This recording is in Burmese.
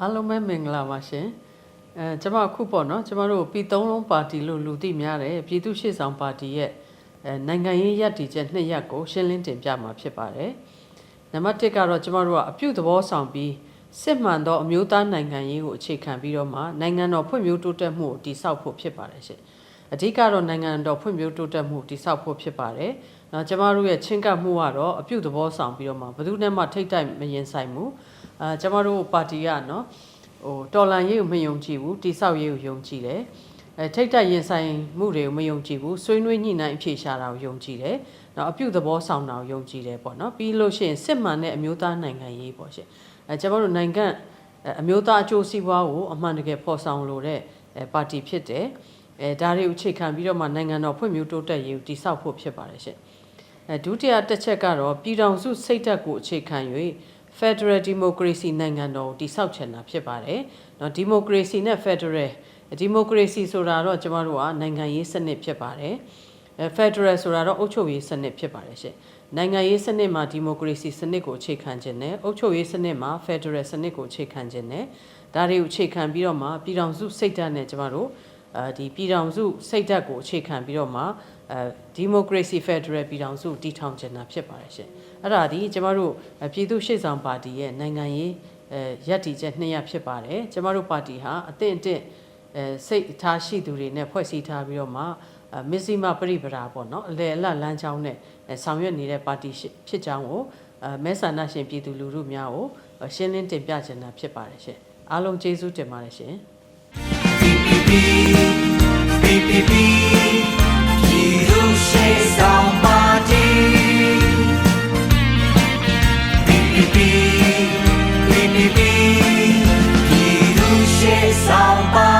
အားလုံးပဲမင်္ဂလာပါရှင်အဲကျွန်မအခုပေါ့နော်ကျွန်မတို့ပြည်သုံးလုံးပါတီလို့လူသိများတယ်ပြည်သူ့ရှေ့ဆောင်ပါတီရဲ့အဲနိုင်ငံရေးရည်တည်ချက်နှစ်ရပ်ကိုရှင်းလင်းတင်ပြမှာဖြစ်ပါတယ်နံပါတ်1ကတော့ကျွန်မတို့ကအပြုသဘောဆောင်ပြီးစစ်မှန်သောအမျိုးသားနိုင်ငံရေးကိုအခြေခံပြီးတော့မှနိုင်ငံတော်ဖွံ့ဖြိုးတိုးတက်မှုကိုတည်ဆောက်ဖို့ဖြစ်ပါတယ်ရှင်အဓိကတော့နိုင်ငံတော်ဖွံ့ဖြိုးတိုးတက်မှုတည်ဆောက်ဖို့ဖြစ်ပါတယ်နော်ကျမတို့ရဲ့ချင်းကပ်မှုကတော့အပြုသဘောဆောင်ပြီးတော့မှဘယ်သူနဲ့မှထိတ်တိုက်မရင်ဆိုင်ဘူး အာကျမတို့ပါတီကနော်ဟိုတော်လန်ရေးကိုမယုံကြည်ဘူးတိဆောက်ရေးကိုယုံကြည်တယ်အဲထိတ်တက်ရင်ဆိုင်မှုတွေကိုမယုံကြည်ဘူးဆွေးနွေးညှိနှိုင်းအဖြေရှာတာကိုယုံကြည်တယ်နောက်အပြုသဘောဆောင်တာကိုယုံကြည်တယ်ပေါ့နော်ပြီးလို့ရှိရင်စစ်မှန်တဲ့အမျိုးသားနိုင်ငံရေးပေါ့ရှင်အဲကျွန်တော်တို့နိုင်ငံအဲအမျိုးသားအကျိုးစီးပွားကိုအမှန်တကယ်ဖော်ဆောင်လို့တဲ့အဲပါတီဖြစ်တယ်အဲဒါတွေကိုအခြေခံပြီးတော့မှနိုင်ငံတော်ဖွံ့ဖြိုးတိုးတက်ရေးကိုတိဆောက်ဖို့ဖြစ်ပါတယ်ရှင်အဲဒုတိယတစ်ချက်ကတော့ပြည်ထောင်စုစိတ်ဓာတ်ကိုအခြေခံ၍ Federal Democracy နိုင်ငံတော်ကိုတည်ဆောက်ချင်တာဖြစ်ပါတယ်။နော် Democracy နဲ့ Federal Democracy ဆိုတာတော့ကျမတို့ကနိုင်ငံရေးစနစ်ဖြစ်ပါတယ်။အဲ Federal ဆိုတာတော့အုပ်ချုပ်ရေးစနစ်ဖြစ်ပါတယ်ရှင်။နိုင်ငံရေးစနစ်မှာ Democracy စနစ်ကိုအခြေခံခြင်းနဲ့အုပ်ချုပ်ရေးစနစ်မှာ Federal စနစ်ကိုအခြေခံခြင်းနဲ့ဒါတွေကိုအခြေခံပြီးတော့မှပြည်ထောင်စုစိတ်ဓာတ်နဲ့ကျမတို့အဲ ဒီပြည်ထောင်စုစိတ်ဓာတ်ကိုအခြေခံပြီးတော့မှအဲ Democracy Federal ပြည်ထောင်စုတည်ထောင်ခြင်းတာဖြစ်ပါတယ်ရှင်။အဲ့ဒါဒီကျမတို့အဲပြည်သူ့ရှေ့ဆောင်ပါတီရဲ့နိုင်ငံရေးအဲရပ်တည်ချက်နှစ်ရပ်ဖြစ်ပါတယ်။ကျမတို့ပါတီဟာအသင့်အတင့်အဲစိတ်ထားရှိသူတွေနဲ့ဖွဲ့စည်းထားပြီးတော့မှအဲမစ္စည်းမပရိပရာပေါ့နော်အလေအလတ်လမ်းကြောင်းနဲ့အဲဆောင်ရွက်နေတဲ့ပါတီရှိဖြစ်ကြောင်းကိုအဲမဲဆန္ဒရှင်ပြည်သူလူထုများကိုအဲရှင်းလင်းတင်ပြခြင်းတာဖြစ်ပါတယ်ရှင်။အားလုံးကျေးဇူးတင်ပါတယ်ရှင်။ PPP ပြည်သူရှိဆောင်ပါတီ PPP PPP ပြည်သူရှိဆောင်ပါ